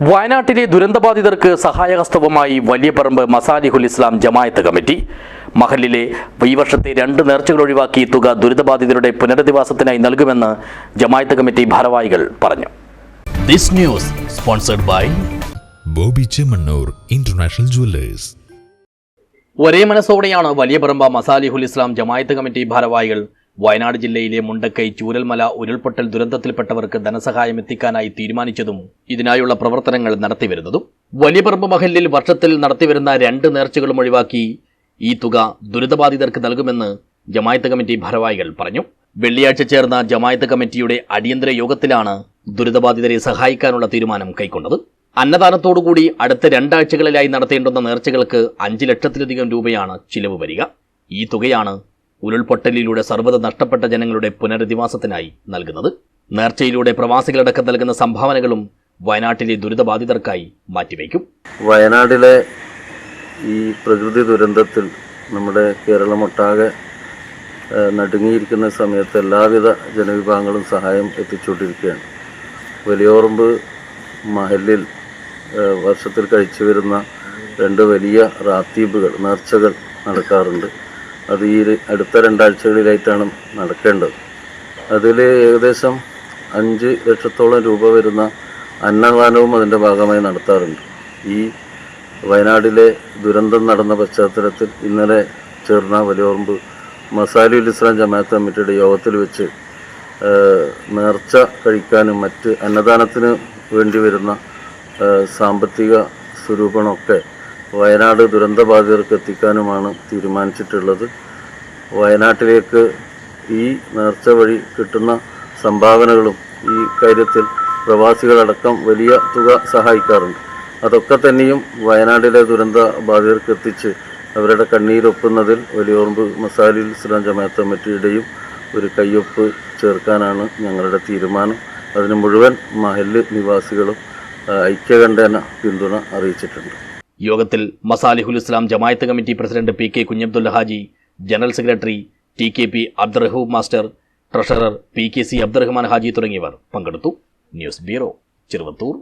വയനാട്ടിലെ ദുരന്തബാധിതർക്ക് സഹായഹസ്തവുമായി വലിയ പറമ്പ് മസാലിഹുൽ ഇസ്ലാം ജമായത്ത് കമ്മിറ്റി. മഹലിലെ ഈ വർഷത്തെ രണ്ട് നേർച്ചകൾ ഒഴിവാക്കി തുക ദുരിതബാധിതരുടെ പുനരധിവാസത്തിനായി നൽകുമെന്ന് ജമായത്ത് കമ്മിറ്റി ഭാരവാഹികൾ പറഞ്ഞു. This news sponsored by Boby Chemmanur international jewellers. ഒരേ മനസ്സോടെയാണ് വലിയ പറമ്പ മസാലിഹുൽ ഇസ്ലാം ജമായത്ത് കമ്മിറ്റി ഭാരവാഹികൾ വയനാട് ജില്ലയിലെ മുണ്ടക്കൈ ചൂരൽമല ഉരുൾപൊട്ടൽ ദുരന്തത്തിൽപ്പെട്ടവർക്ക് ധനസഹായം എത്തിക്കാനായി തീരുമാനിച്ചതും ഇതിനായുള്ള പ്രവർത്തനങ്ങൾ നടത്തിവരുന്നതും വലിയപറമ്പ് മഹലിൽ വർഷത്തിൽ നടത്തിവരുന്ന രണ്ട് നേർച്ചകളും ഒഴിവാക്കി ഈ തുക ദുരിതബാധിതർക്ക് നൽകുമെന്ന് ജമായത്ത് കമ്മിറ്റി ഭാരവാഹികൾ പറഞ്ഞു. വെള്ളിയാഴ്ച ചേർന്ന ജമായത്ത് കമ്മിറ്റിയുടെ അടിയന്തര യോഗത്തിലാണ് ദുരിതബാധിതരെ സഹായിക്കാനുള്ള തീരുമാനം കൈക്കൊണ്ടത്. അന്നദാനത്തോടുകൂടി അടുത്ത രണ്ടാഴ്ചകളിലായി നടത്തേണ്ടുന്ന നേർച്ചകൾക്ക് അഞ്ച് ലക്ഷത്തിലധികം രൂപയാണ് ചിലവ് വരിക. ഈ തുകയാണ് ഉരുൾപൊട്ടലിലൂടെ സർവത നഷ്ടപ്പെട്ട ജനങ്ങളുടെ പുനരധിവാസത്തിനായി നൽകുന്നത്. നേർച്ചയിലൂടെ പ്രവാസികളടക്കം നൽകുന്ന സംഭാവനകളും വയനാട്ടിലെ ദുരിതബാധിതർക്കായി മാറ്റിവെക്കും വയനാട്ടിലെ ഈ പ്രകൃതി ദുരന്തത്തിൽ നമ്മുടെ കേരളമൊട്ടാകെ നടുങ്ങിയിരിക്കുന്ന സമയത്ത് എല്ലാവിധ ജനവിഭാഗങ്ങളും സഹായം എത്തിച്ചുകൊണ്ടിരിക്കുകയാണ്. വലിയോറമ്പ് മഹലിൽ വർഷത്തിൽ കഴിച്ചു വരുന്ന രണ്ട് വലിയ റാത്തീബുകൾ നേർച്ചകൾ നടക്കാറുണ്ട്. അത് ഈ അടുത്ത രണ്ടാഴ്ചകളിലായിട്ടാണ് നടക്കേണ്ടത്. അതിൽ ഏകദേശം അഞ്ച് ലക്ഷത്തോളം രൂപ വരുന്ന അന്നദാനവും അതിന്റെ ഭാഗമായി നടത്താറുണ്ട്. ഈ വയനാടിലെ ദുരന്തം നടന്ന പശ്ചാത്തലത്തിൽ ഇന്നലെ ചേർന്ന വലിയോർമ്പ് മസാലുൽ ഇസ്ലാം ജമാഅത്ത് കമ്മിറ്റിയുടെ യോഗത്തിൽ വെച്ച് നേർച്ച കഴിക്കാനും മറ്റ് അന്നദാനത്തിന് വേണ്ടി വരുന്ന സാമ്പത്തിക സ്വരൂപണമൊക്കെ വയനാട് ദുരന്തബാധിതർക്ക് എത്തിക്കാനുമാണ് തീരുമാനിച്ചിട്ടുള്ളത്. വയനാട്ടിലേക്ക് ഈ നേർച്ച വഴി കിട്ടുന്ന സംഭാവനകളും ഈ കാര്യത്തിൽ പ്രവാസികളടക്കം വലിയ തുക സഹായിക്കാറുണ്ട്. അതൊക്കെ തന്നെയും വയനാട്ടിലെ ദുരന്ത ബാധിതർക്ക് എത്തിച്ച് അവരുടെ കണ്ണീരൊപ്പുന്നതിൽ വലിയോർമ്പ് മസാലിൽ ഇസ്ലാം ജമാഅത്ത് കമ്മിറ്റിയുടെയും ഒരു കയ്യൊപ്പ് ചേർക്കാനാണ് ഞങ്ങളുടെ തീരുമാനം. അതിന് മുഴുവൻ മഹല്ല് നിവാസികളും ഐക്യകണ്ഠേന പിന്തുണ അറിയിച്ചിട്ടുണ്ട്. യോഗത്തിൽ Masalihul Islam Jamaath committee president P K Kunhabdulla Haji general secretary T K P Abdurahoob master treasurer P K C Abdurahman Haji തുടങ്ങിയവർ പങ്കെടുത്തു. News bureau Cheruvathur.